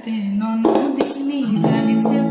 te non ho di mi, già mi c'è